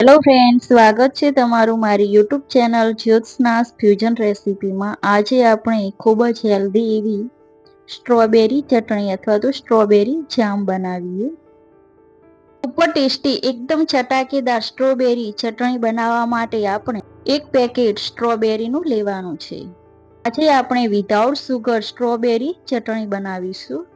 Hello friend સ્વાગત છે તમારું મારી યુટ્યુબ ચેનલ જ્યોત્સનાસ ફ્યુઝન રેસીપીમાં આજે આપણે ખૂબ જ હેલ્ધી એવી સ્ટ્રોબેરી ચટણી અથવા તો સ્ટ્રોબેરી જામ બનાવીએ. સુપર ટેસ્ટી એકદમ ચટાકેદાર સ્ટ્રોબેરી ચટણી બનાવવા માટે આપણે એક પેકેટ સ્ટ્રોબેરીનું લેવાનું છે. આજે આપણે વિધાઉટ સુગર સ્ટ્રોબેરી ચટણી બનાવીશું.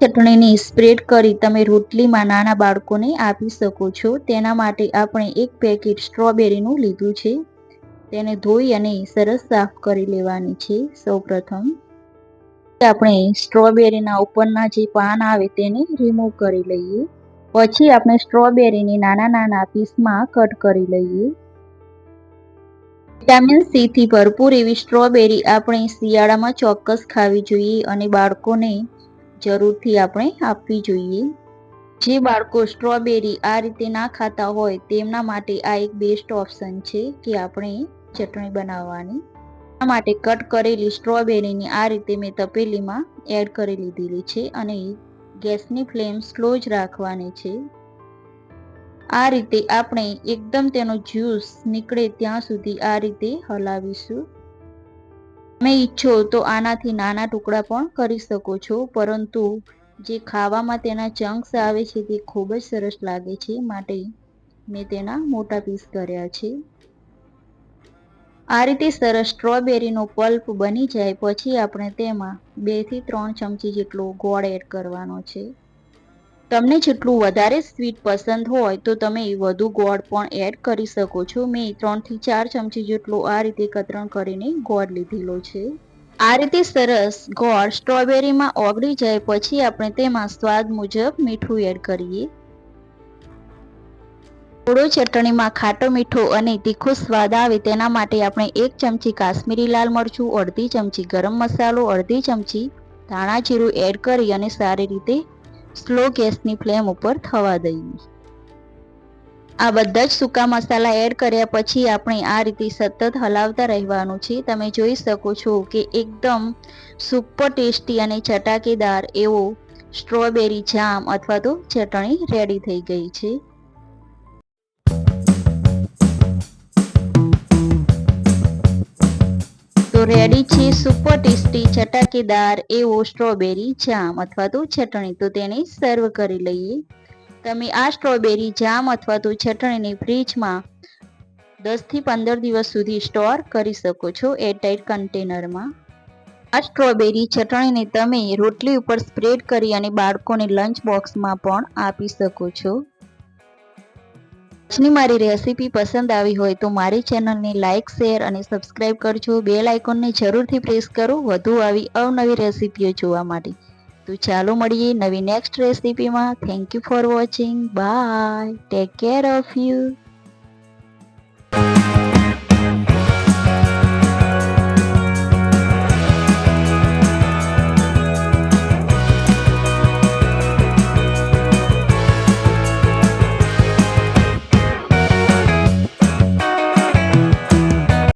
ચટણીની સ્પ્રેડ કરી તમે રોટલીમાં નાના બાળકોને આપી શકો છો. તેના માટે આપણે એક પેકેટ સ્ટ્રોબેરીનું લીધું છે. તેને ધોઈ અને સરસ સાફ કરી લેવાની છે. સૌપ્રથમ આપણે સ્ટ્રોબેરીના ઉપરના જે પાન આવે તેને રિમૂવ કરી લઈએ. પછી આપણે સ્ટ્રોબેરીને નાના નાના પીસમાં કટ કરી લઈએ. વિટામિન સીથી ભરપૂર એવી સ્ટ્રોબેરી આપણે શિયાળામાં ચોક્કસ ખાવી જોઈએ અને બાળકોને જરૂરથી આપણે આપવી જોઈએ. જે બાળકો સ્ટ્રોબેરી આ રીતે ના ખાતા હોય તેમના માટે આ એક બેસ્ટ ઓપ્શન છે કે આપણે ચટણી બનાવવાની. આ માટે કટ કરેલી સ્ટ્રોબેરીની આ રીતે મેં તપેલીમાં એડ કરી લીધેલી છે અને ગેસની ફ્લેમ સ્લો જ રાખવાની છે. આ રીતે આપણે એકદમ તેનો જ્યુસ નીકળે ત્યાં સુધી આ રીતે હલાવીશું. તમે ઈચ્છો તો આનાથી નાના ટુકડા પણ કરી શકો છો, પરંતુ જે ખાવામાં તેના ચંક્સ આવે છે તે ખૂબ જ સરસ લાગે છે. માટે મેં તેના મોટા પીસ કર્યા છે. આ રીતે સરસ સ્ટ્રોબેરીનો પલ્પ બની જાય, પછી આપણે તેમાં બેથી ત્રણ ચમચી જેટલો ગોળ એડ કરવાનો છે. તમને જેટલું વધારે સ્વીટ પસંદ હોય તો તમે વધુ ગોળ પણ એડ કરી શકો છો. મેં ત્રણથી ચાર ચમચી જેટલો આ રીતે કતરણ કરીને ગોળ લીધેલો છે. આ રીતે સરસ ગોળ સ્ટ્રોબેરીમાં ઓગળી જાય પછી આપણે તેમાં સ્વાદ મુજબ મીઠું એડ કરીએ. થોડો ચટણીમાં ખાટો મીઠો અને તીખો સ્વાદ આવે તેના માટે આપણે એક ચમચી કાશ્મીરી લાલ મરચું, અડધી ચમચી ગરમ મસાલો, અડધી ચમચી ધાણા જીરું એડ કરી અને સારી રીતે સ્લો ગેસની ફ્લેમ ઉપર થવા દઈએ. આ બધા જ સૂકા મસાલા એડ કર્યા પછી આપણે આ રીતે સતત હલાવતા રહેવાનું છે. તમે જોઈ શકો છો કે એકદમ સુપર ટેસ્ટી અને ચટાકેદાર એવો સ્ટ્રોબેરી જામ અથવા તો ચટણી રેડી થઈ ગઈ છે. રેડી છે સુપર ટેસ્ટી ચટાકેદાર એવો સ્ટ્રોબેરી જામ અથવા તો ચટણી. તો તેને સર્વ કરી લઈએ. તમે આ સ્ટ્રોબેરી જામ અથવા તો ચટણીને ફ્રીજમાં દસથી પંદર દિવસ સુધી સ્ટોર કરી શકો છો એરટાઇટ કન્ટેનરમાં આ સ્ટ્રોબેરી ચટણીને તમે રોટલી ઉપર સ્પ્રેડ કરી અને બાળકોને લંચ બોક્સમાં પણ આપી શકો છો. આજની મારી રેસીપી પસંદ આવી હોય તો મારી ચેનલને લાઇક શેર અને સબસ્ક્રાઇબ કરજો. બેલ આઇકોનને જરૂરથી પ્રેસ કરો. વધુ આવી અવનવી રેસીપીઓ જોવા માટે. તો ચાલો મળીએ નવી next રેસીપીમાં thank you for watching bye take care of you